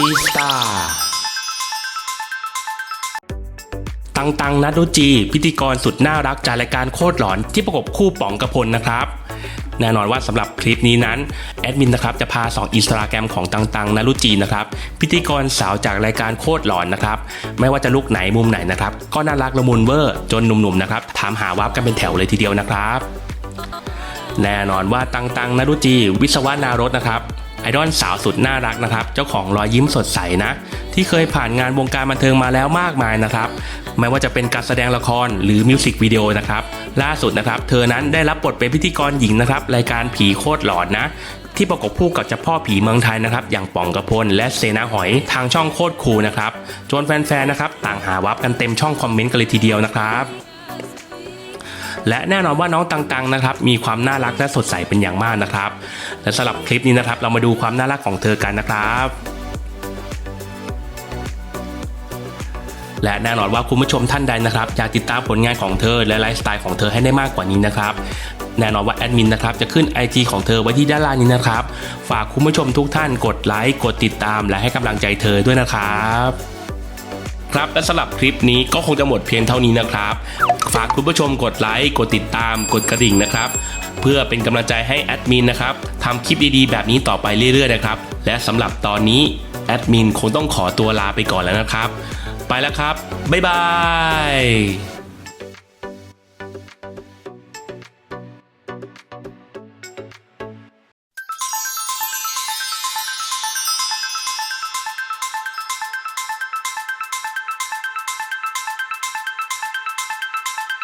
จีสตาตังตังนัดรุจีพิธีกรสุดน่ารักจากรายการโคตรหลอนที่ประกบคู่ป๋องกระพลนะครับแน่นอนว่าสำหรับคลิปนี้นั้นแอดมินนะครับจะพาสองอินสตาแกรมของตังตังนารุจีนะครับพิธีกรสาวจากรายการโคตรหลอนนะครับไม่ว่าจะลุกไหนมุมไหนนะครับก็น่ารักละมุนเวอร์จนหนุ่มๆนะครับถามหาวับกันเป็นแถวเลยทีเดียวนะครับ แน่นอนว่าตังตังนารุจี วิศวนารถนะครับ ไอดอลสาวสุดน่ารักนะครับ เจ้าของรอยยิ้มสดใสนะ ที่เคยผ่านงานวงการบันเทิงมาแล้วมากมายนะครับ ไม่ว่าจะเป็นการแสดงละครหรือมิวสิกวิดีโอนะครับ ล่าสุดนะครับ เธอนั้นได้รับบทเป็นพิธีกรหญิงนะครับ รายการผีโคตรหลอนนะ ที่ประกบคู่กับเจ้าพ่อผีเมืองไทยนะครับ อย่างป่องกระพลและเซนาหอยทางช่องโคตรคูลนะครับ จนแฟนๆนะครับต่างหาวับกันเต็มช่องคอมเมนต์กันเลยทีเดียวนะครับ และแน่นอนว่าน้องตังๆนะครับมีความน่ารักและสดใสเป็นอย่างมากนะครับ และสำหรับคลิปนี้นะครับเรามาดูความน่ารักของเธอกันนะครับและแน่นอนว่าคุณผู้ชมท่านใดนะครับอยากติดตามผลงานของเธอและไลฟ์สไตล์ของเธอให้ได้มากกว่านี้นะครับแน่นอนว่าแอดมินนะครับจะขึ้น IG ของเธอไว้ที่ด้านล่างนี้นะครับ ฝากคุณผู้ชมทุกท่านกดไลค์กดติดตามและให้กำลังใจเธอด้วยนะครับ ครับ และสำหรับคลิปนี้ก็คงจะหมดเพียงเท่านี้นะครับ ฝากคุณผู้ชมกดไลค์กดติดตามกดกระดิ่งนะครับเพื่อเป็นกำลังใจให้แอดมินนะครับทำคลิปดีๆ แบบนี้ต่อไปเรื่อยๆนะครับและสำหรับตอนนี้แอดมินคงต้องขอตัวลาไปก่อนแล้วนะครับ ไปแล้วครับ บ๊ายบาย